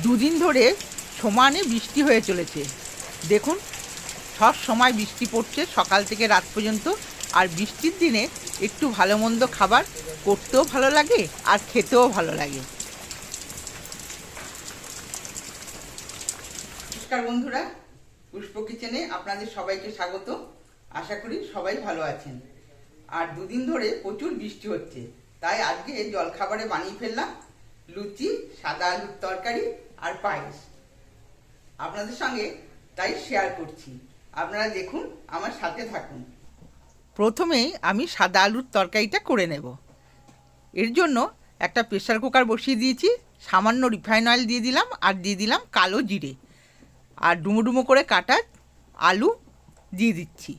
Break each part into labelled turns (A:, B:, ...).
A: দুদিন ধরে সমানে বৃষ্টি হয়ে চলেছে। দেখুন, সব সময় বৃষ্টি পড়ছে, সকাল থেকে রাত পর্যন্ত। আর বৃষ্টির দিনে একটু ভালো মন্দ খাবার করতেও ভালো লাগে আর খেতেও ভালো লাগে। নমস্কার বন্ধুরা, পুষ্প কিচেনে আপনাদের সবাইকে স্বাগত। আশা করি সবাই ভালো আছেন। আর দুদিন ধরে প্রচুর বৃষ্টি হচ্ছে, তাই আজকে জলখাবারে বানিয়ে ফেললাম। লুচি, সাদা আলুর তরকারি আর পায়েস। আপনাদের সঙ্গে তাই শেয়ার করছি। আপনারা দেখুন, আমার সাথে থাকুন। প্রথমেই আমি সাদা আলুর তরকারিটা করে নেব। এর জন্য একটা প্রেশার কুকার বসিয়ে দিয়েছি, সামান্য রিফাইন অয়েল দিয়ে দিলাম আর দিয়ে দিলাম কালো জিরে। আর ডুমো ডুমো করে কাটা আলু দিয়ে দিচ্ছি।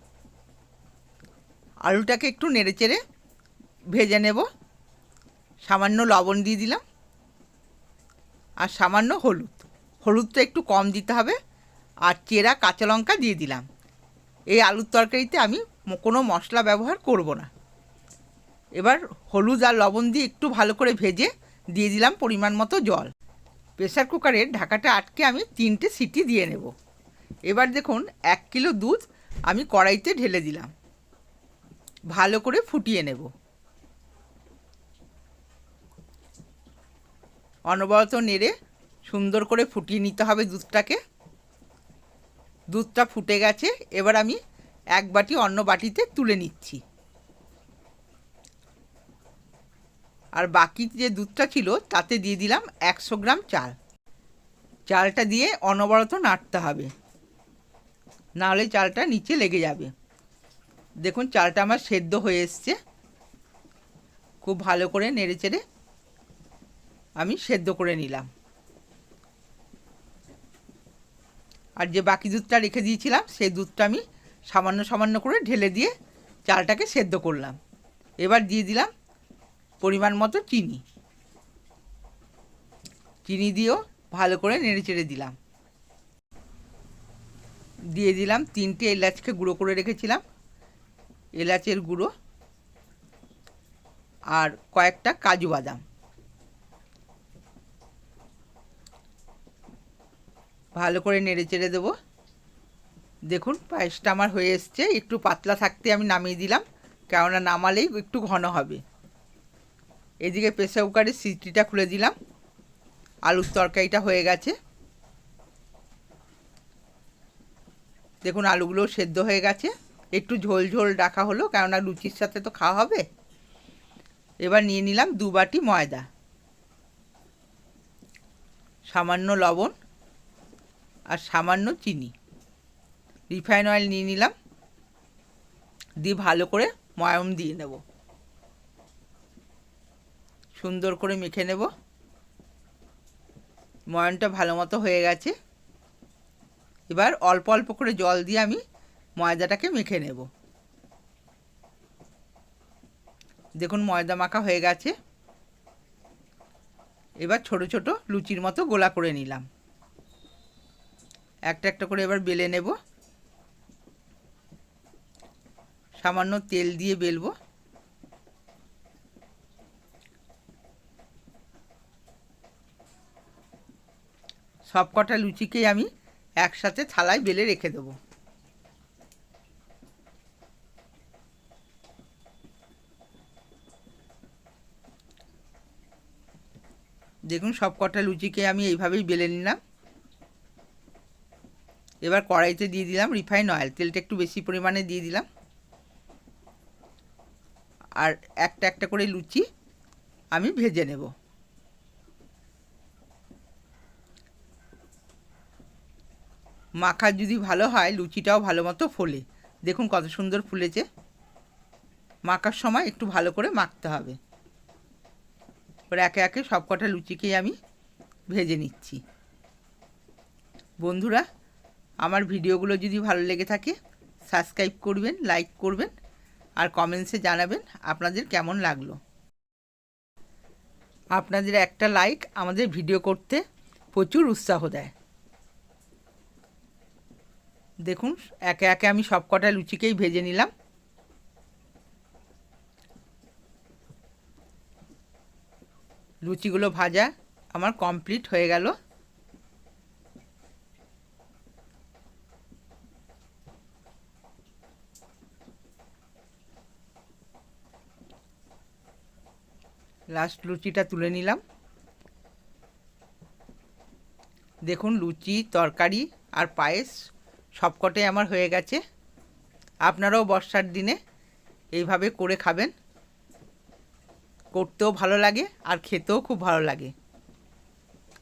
A: আলুটাকে একটু নেড়েচেড়ে ভেজে নেব। সামান্য লবণ দিয়ে দিলাম। আর সামান্য হলুদ। হলুদটা একটু কম দিতে হবে। আর চেরা কাঁচা লঙ্কা দিয়ে দিলাম। এই আলুর তরকারিতে আমি কোনো মশলা ব্যবহার করব না। এবার হলুদ আর লবণ দিয়ে একটু ভালো করে ভেজে দিয়ে দিলাম পরিমাণ মতো জল। প্রেসার কুকারের ঢাকাটা আটকে আমি তিনটে সিটি দিয়ে নেব। এবার দেখুন, এক কিলো দুধ আমি কড়াইতে ঢেলে দিলাম। ভালো করে ফুটিয়ে নেব। অনবরত নেড়ে সুন্দর করে ফুটিয়ে নিতে হবে দুধটাকে। দুধটা ফুটে গেছে, এবার আমি এক বাটি অন্য বাটিতে তুলে নিচ্ছি। আর বাকি যে দুধটা ছিল, তাতে দিয়ে দিলাম একশো গ্রাম চাল। চালটা দিয়ে অনবরত নাড়তে হবে। নাহলে চালটা নিচে লেগে যাবে। দেখুন, চালটা আমার সেদ্ধ হয়ে এসছে। খুব ভালো করে নেড়ে চেড়ে আমি সেদ্ধ করে নিলাম। আর যে বাকি দুধটা রেখে দিয়েছিলাম, সেই দুধটা আমি সামান্য সামান্য করে ঢেলে দিয়ে চালটাকে সেদ্ধ করলাম। এবার দিয়ে দিলাম পরিমাণ মতো চিনি। চিনি দিয়েও ভালো করে নেড়ে চেড়ে দিলাম। দিয়ে দিলাম তিনটে এলাচকে গুঁড়ো করে রেখেছিলাম। এলাচের গুঁড়ো আর কয়েকটা কাজু বাদাম। ভালো করে নেড়ে চেড়ে দেবো। দেখুন, পায়েসটা আমার হয়ে এসছে। একটু পাতলা থাকতে আমি নামিয়ে দিলাম, কেননা নামালেই একটু ঘন হবে। এদিকে প্রেসার কুকারের সিটিটা খুলে দিলাম। আলুর তরকারিটা হয়ে গেছে। দেখুন, আলুগুলো সেদ্ধ হয়ে গেছে। একটু ঝোল ঝোল ডাকা হলো, কেননা লুচির সাথে তো খাওয়া হবে। এবার নিয়ে নিলাম দু বাটি ময়দা। সামান্য লবণ। আর সামান্য চিনি। রিফাইন অয়েল নিয়ে নিলাম। দিয়ে ভালো করে ময়ম দিয়ে নেব। সুন্দর করে মেখে নেব। ময়ানটা ভালো মতো হয়ে গেছে। এবার অল্প অল্প করে জল দিয়ে আমি ময়দাটাকে মেখে নেব। দেখুন ময়দা মাখা হয়ে গেছে। এবার ছোট ছোট লুচির মতো গোলা করে নিলাম। একটা একটা করে এবার বেলে নেব। সামান্য তেল দিয়ে বেলবো। সব কটা লুচিকেই আমি একসাথে থালায় বেলে রেখে দেবো। দেখুন সব কটা লুচিকে আমি এইভাবেই বেলে নিলাম। এবার কড়াইতে দিয়ে দিলাম রিফাইন অয়েল তেলটা একটু বেশি পরিমাণে দিয়ে দিলাম। আর একটা একটা করে লুচি আমি ভেজে নেব। মাখা যদি ভালো হয়, লুচিটাও ভালো মতো ফোলে। দেখুন কত সুন্দর ফুলেছে। মাখার সময় একটু ভালো করে মাখতে হবে। এবার একে একে সব কটা লুচিকেই আমি ভেজে নিচ্ছি। বন্ধুরা আমার ভিডিওগুলো যদি ভালো লেগে থাকে সাবস্ক্রাইব করবেন লাইক করবেন, আর কমেন্টসে জানাবেন আপনাদের কেমন লাগল। আপনাদের একটা লাইক আমাদের ভিডিও করতে প্রচুর উৎসাহ দেয়। দেখুন, একে একে আমি সব কটা লুচিকেই ভেজে নিলাম। লুচিগুলো ভাজা আমার কমপ্লিট হয়ে গেল। লাস্ট লুচিটা তুলে নিলাম। দেখুন লুচি, তরকারি আর পায়েস সবকটাই আমার হয়ে গেছে। আপনারাও বর্ষার দিনে এইভাবে করে খাবেন। করতেও ভালো লাগে আর খেতেও খুব ভালো লাগে।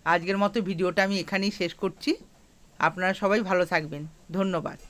A: আজকের মতো ভিডিওটা আমি এখানেই শেষ করছি। আপনারা সবাই ভালো থাকবেন। ধন্যবাদ।